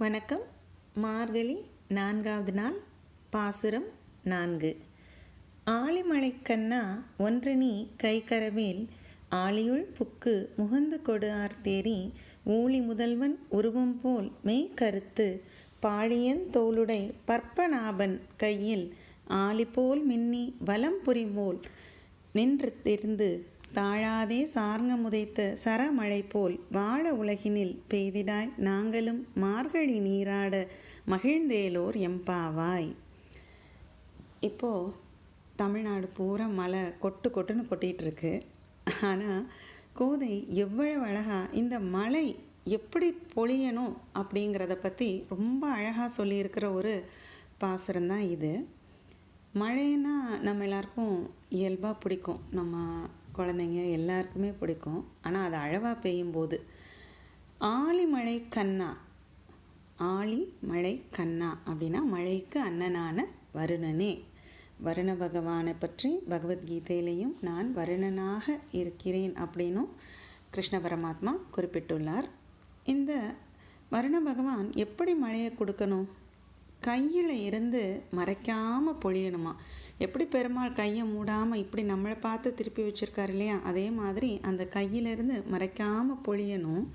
வணக்கம். மார்கழி நான்காவது நாள் பாசுரம் நான்கு. ஆழிமலை கண்ணா ஒன்று நீ கைகரவேல் ஆழியுள் புக்கு முகந்து கொடு ஆர்த்தேரி ஊழி முதல்வன் உருவம் போல் மெய் கருத்து பாழியன் தோளுடை பற்பநாபன் கையில் ஆளி போல் மின்னி வலம் புரிமோல் நின்று தெரிந்து தாழாதே சார்ங்க முதைத்த சரமழை போல் வாழ உலகினில் பெய்திடாய் நாங்களும் மார்கழி நீராட மகிழ்ந்தேலோர் எம்பாவாய். இப்போது தமிழ்நாடு பூரா மழை கொட்டு கொட்டுன்னு கொட்டிகிட்ருக்கு. ஆனால் கோதை எவ்வளவு அழகாக இந்த மழை எப்படி பொழியணும் அப்படிங்கிறத பற்றி ரொம்ப அழகாக சொல்லியிருக்கிற ஒரு பாசுரம் தான் இது. மழைன்னா நம்ம எல்லாருக்கும் இயல்பாக பிடிக்கும். நம்ம குழந்தைங்க எல்லாருக்குமே பிடிக்கும். ஆனால் அது அழவாக பெய்யும் போது கண்ணா ஆழி மழை கண்ணா அப்படின்னா மழைக்கு அண்ணனான வருணனே. வருண பகவானை பற்றி பகவத்கீதையிலையும் நான் வருணனாக இருக்கிறேன் அப்படின்னும் கிருஷ்ண பரமாத்மா குறிப்பிட்டுள்ளார். இந்த வருண பகவான் எப்படி மழையை கொடுக்கணும்? கையில் இருந்து மறைக்காமல் பொழியணுமா? எப்படி பெருமாள் கையை மூடாமல் இப்படி நம்மளை பார்த்து திருப்பி வச்சுருக்காரு இல்லையா? அதே மாதிரி அந்த கையிலிருந்து மறைக்காமல் பொழியணும்.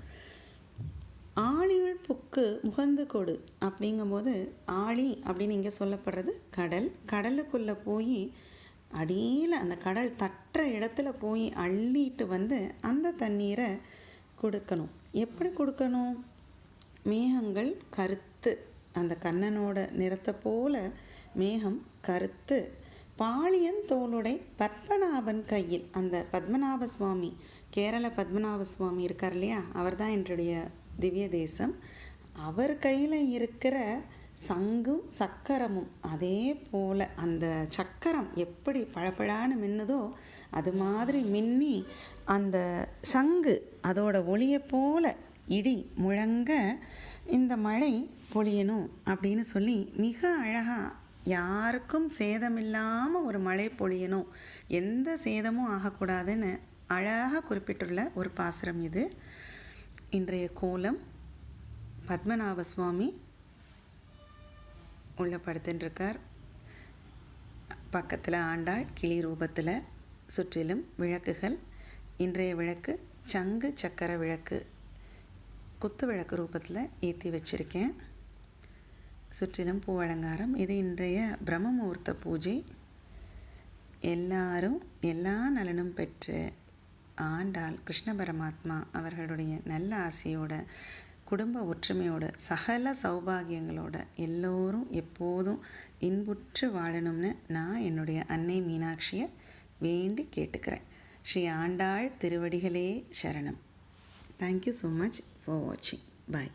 ஆழியுள் புக்கு முகந்து கொடு அப்படிங்கும்போது ஆழி அப்படின்னு இங்கே சொல்லப்படுறது கடல். கடலுக்குள்ளே போய் அடியில் அந்த கடல் தட்டுற இடத்துல போய் அள்ளிட்டு வந்து அந்த தண்ணீரை கொடுக்கணும். எப்படி கொடுக்கணும்? மேகங்கள் கருத்து. அந்த கண்ணனோட நிறத்தை போல் மேகம் கருத்து. பாலியன் தோளுடை பத்மநாபன் கையில் அந்த பத்மநாப சுவாமி கேரள பத்மநாப சுவாமி இருக்கார் இல்லையா? அவர் தான் என்னுடைய திவ்ய தேசம். அவர் கையில் இருக்கிற சங்கும் சக்கரமும் அதே போல் அந்த சக்கரம் எப்படி பழப்பழான்னு மின்னுதோ அது மாதிரி மின்னி அந்த சங்கு அதோட ஒளியை போல் இடி முழங்க இந்த மழை பொழியணும் அப்படின்னு சொல்லி மிக அழகாக யாருக்கும் சேதமில்லாமல் ஒரு மழை பொழியணும். எந்த சேதமும் ஆகக்கூடாதுன்னு அழகாக குறிப்பிட்டுள்ள ஒரு பாசுரம் இது. இன்றைய கோலம் பத்மநாப சுவாமி உள்ள படுத்துட்டுருக்கார் பக்கத்தில் ஆண்டாள் கிளி ரூபத்தில் சுற்றிலும் விளக்குகள். இன்றைய விளக்கு சங்கு சக்கர விளக்கு குத்து விளக்கு ரூபத்தில் ஏற்றி வச்சுருக்கேன். சுற்றிலும் பூ அலங்காரம். இது இன்றைய பிரம்மமுகூர்த்த பூஜை. எல்லாரும் எல்லா நலனும் பெற்று ஆண்டாள் கிருஷ்ண பரமாத்மா அவர்களுடைய நல்ல ஆசையோட குடும்ப ஒற்றுமையோட சகல சௌபாகியங்களோட எல்லோரும் எப்போதும் இன்புற்று வாழணும்னு நான் என்னுடைய அன்னை மீனாட்சியை வேண்டி கேட்டுக்கிறேன். ஸ்ரீ ஆண்டாள் திருவடிகளே சரணம். தேங்க்யூ ஸோ மச் ஃபார் வாட்சிங் பாய்